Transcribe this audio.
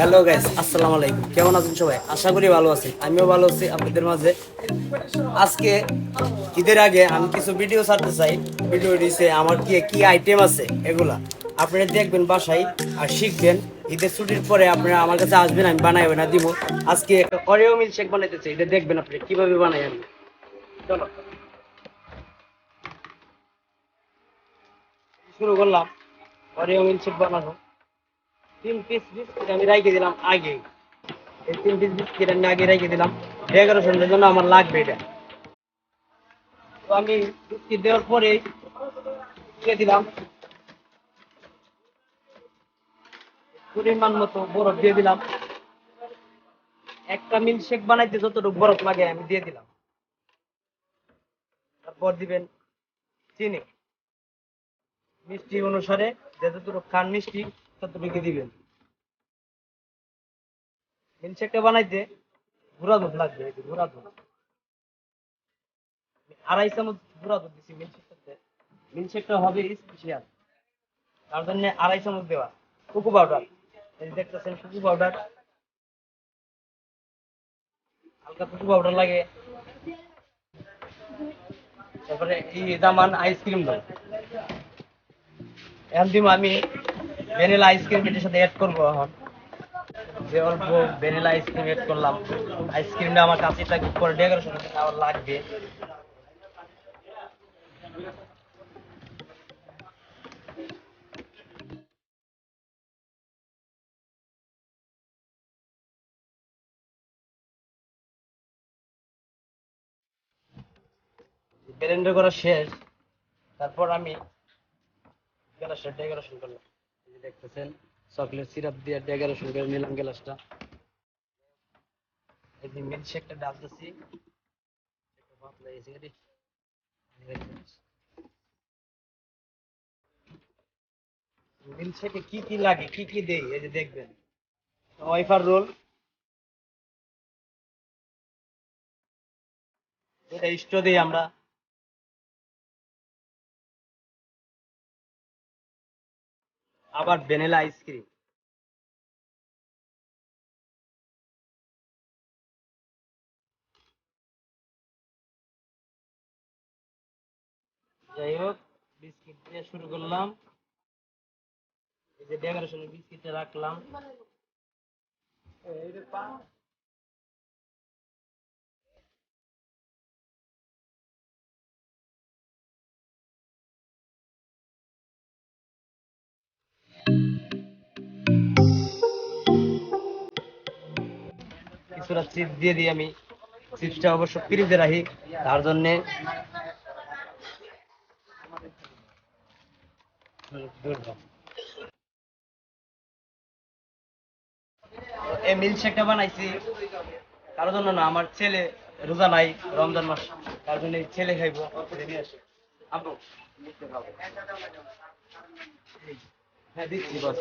Hello guys আসসালামু আলাইকুম কেমন আছেন সবাই? আশা করি ভালো আছেন। আমিও ভালো আছি আপনাদের মাঝে। আজকে ঈদের আগে আমি কিছু ভিডিও ছাড়তে চাই। ভিডিও দিছে আমার কি কি আইটেম আছে এগুলা। আপনারা দেখবেন বাসায় আর শিখবেন। ঈদের ছুটির পরে আপনারা আমার কাছে আসবেন, আমি বানাই না, দিব। আজকে একটা অরিও মিল্ক শেক বানাইতেছে, এটা দেখবেন আপনি কীভাবে বানাই আমি। চলো। শুরু করলাম। অরিও মিল্ক শেক বানাবো। তিন পিস বিস্কিট আমি রেখে দিলাম আগে এই তিন পিস বিস্কিট আমি আগে রেখে দিলাম। ডেকোরেশনের জন্য আমার লাগবে এটা। তো আমি বিস্কিট দেওয়ার পরে দিয়ে দিলাম। পরিমাণ মতো বরফ দিয়ে দিলাম। একটা মিল্ক শেক বানাইতে যতটুকু বরফ লাগে আমি দিয়ে দিলাম। তারপর দিবেন চিনি। মিষ্টি অনুসারে যতটুকু খান মিষ্টি ততটুকু দিবেন। মিল্কশেকটা বানাইতে গুঁড়া দুধ লাগবে গুঁড়া আড়াই চামচ দিছি হবে স্পেশাল তার জন্য আড়াই চামচ দেওয়া। কুকু পাউডার এই দেখতেছেন কুকু পাউডার হালকা কুকু পাউডার লাগে। তারপরে এই দামান আইসক্রিম দাও এখন আমি ভ্যানিলা আইসক্রিম এটার সাথে অ্যাড করব এখন। যে অল্প ভ্যানিলা আইসক্রিম অ্যাড করলাম আইসক্রিমটা আমার কাছে থাকবে, পরে ডেকোরেশন আমার লাগবে। ব্লেন্ডার করা শেষ, তারপর আমি ডেকোরেশন করলাম। দেখতেছেন চকলেট সিরাপ দিয়ে ডেকোরেশন করে নিলাম গ্লাসটা। এই মিল্ক শেকটা ডালতেছি। একটু পাতলা শেকে কি কি লাগে, কি কি দেই? এই যে দেখবেন। Wafer roll. এটা ইষ্ট দিই আমরা। আবার ভ্যানিলা আইসক্রিম। যাই হোক, বিস্কিট দিয়ে শুরু করলাম। এই যে ডেকোরেশনের বিস্কিটটা রাখলাম। এই রে পা কিছুটা চিপস দিয়ে দিই আমি। চিপসটা অবশ্য ফ্রিজে রাখি, তার জন্য এই মিল্কশেকটা বানাইছি। কারোর জন্য না, আমার ছেলে রোজা নাই, রমজান মাস, তার জন্য ছেলে খাইবো। আব্বু। হ্যাঁ দিচ্ছি বস।